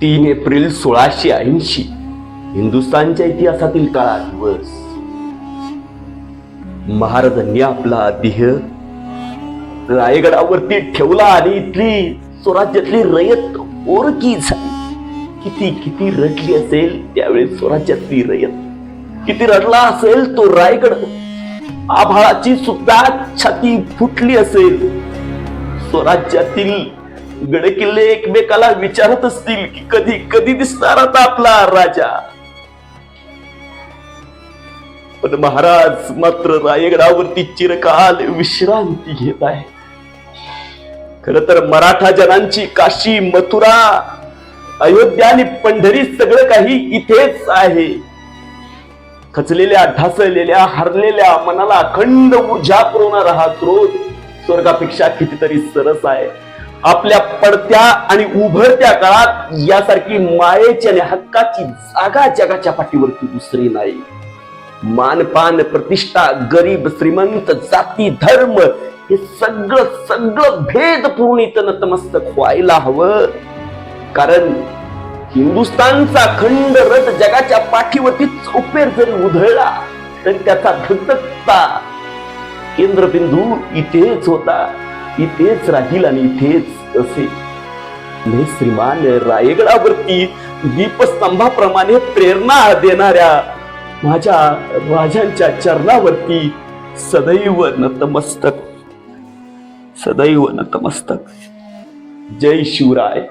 तीन एप्रिल सोळाशे ऐंशी हिंदुस्थानच्या इतिहासातील काळा दिवस. महाराजांनी आपला देह रायगडावरती ठेवला आणि इथली स्वराज्यातली रयत ओरकी झाली. किती किती रडली असेल त्यावेळी स्वराज्यातली रयत. किती रडला असेल तो रायगड. आभाळाची सुद्धा छाती फुटली असेल. स्वराज्यातील गडकिल्ले एकमेकाला विचारत असतील की कधी कधी दिसणार आता आपला राजा? पण महाराज मात्र रायगडावरती चिरकाल विश्रांती घेत आहे. खर तर मराठा जनांची काशी मथुरा अयोध्या आणि पंढरी सगळं काही इथेच आहे. खचलेल्या ढासळलेल्या हरलेल्या मनाला अखंड ऊर्जा पुरवणारा हा स्रोत स्वर्गापेक्षा कितीतरी सरस आहे. आपल्या पडत्या आणि उभरत्या काळात यासारखी मायेची आणि हक्काची जागा जगाच्या पाठीवरती दुसरी नाही. मानपान प्रतिष्ठा गरीब श्रीमंत जाती धर्म हे सगळं सगळं भेद पूर्णित नतमस्तक व्हायला हवं. कारण हिंदुस्थानचा खंड रथ जगाच्या पाठीवरती चौपेर जरी उधळला तरी त्याचा धगधगता केंद्रबिंदू इथेच होता. इथेच राहील आणि इथेच असे. श्रीमान रायगडावरती दीपस्तंभाप्रमाणे प्रेरणा देणाऱ्या माझ्या राजांच्या चरणावरती सदैव नतमस्तक. सदैव नतमस्तक. जय शिवराय.